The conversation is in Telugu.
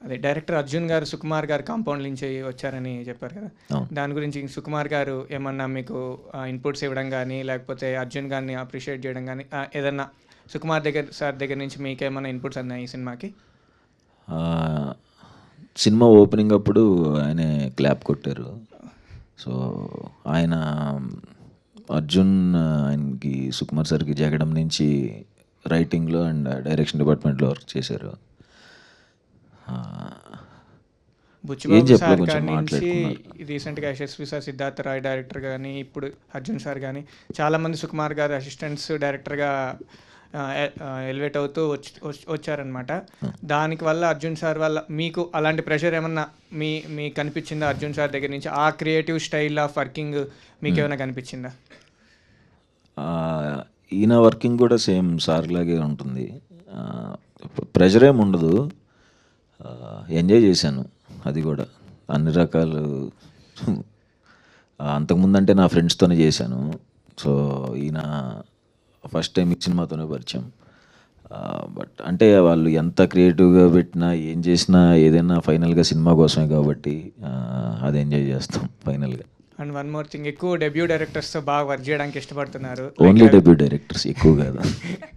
అదే డైరెక్టర్ అర్జున్ గారు సుకుమార్ గారు కాంపౌండ్ నుంచి వచ్చారని చెప్పారు కదా. దాని గురించి సుకుమార్ గారు ఏమన్నా మీకు ఇన్పుట్స్ ఇవ్వడం కానీ లేకపోతే అర్జున్ గారిని అప్రిషియేట్ చేయడం కానీ ఏదన్నా సుకుమార్ దగ్గర సార్ దగ్గర నుంచి మీకేమన్నా ఇన్పుట్స్ అన్నాయి ఈ సినిమాకి? సినిమా ఓపెనింగ్ అప్పుడు ఆయన క్లాప్ కొట్టారు. సో ఆయన అర్జున్ ఆయనకి సుకుమార్ సార్కి జగడం నుంచి రైటింగ్లో అండ్ డైరెక్షన్ డిపార్ట్మెంట్లో వర్క్ చేశారు ఆ, ఏం బుచ్చిబాబు సార్ నుంచి. రీసెంట్గా యశస్వి సార్ సిద్ధార్థ రాయ్ డైరెక్టర్ కానీ ఇప్పుడు అర్జున్ సార్ కానీ చాలామంది సుకుమార్ గారు అసిస్టెంట్స్ డైరెక్టర్గా ఎలివేట్ అవుతూ వచ్చి వచ్చి- వచ్చారనమాట దానికి వల్ల అర్జున్ సార్ వల్ల మీకు అలాంటి ప్రెషర్ ఏమన్నా మీ మీకు కనిపించిందా అర్జున్ సార్ దగ్గర నుంచి? ఆ క్రియేటివ్ స్టైల్ ఆఫ్ వర్కింగ్ మీకు ఏమైనా కనిపించిందా? ఈయన వర్కింగ్ కూడా సేమ్ సార్ లాగే ఉంటుంది. ప్రెషర్ ఏమి ఉండదు. ఎంజాయ్ చేశాను. అది కూడా. అన్ని రకాలు. అంతకుముందు అంటే నా ఫ్రెండ్స్తోనే చేశాను. సో ఈయన ఫస్ట్ టైం ఈ సినిమాతోనే పరిచయం. బట్ అంటే వాళ్ళు ఎంత క్రియేటివ్గా పెట్టినా ఏం చేసినా ఏదైనా ఫైనల్గా సినిమా కోసమే కాబట్టి అది ఎంజాయ్ చేస్తాం ఫైనల్గా అండ్ వన్ మోర్ థింగ్ ఎక్కువ డెబ్యూ డైరెక్టర్స్తో బాగా వర్క్ చేయడానికి ఇష్టపడుతున్నారు. ఓన్లీ డెబ్యూ డైరెక్టర్స్ ఎక్కువ కాదు.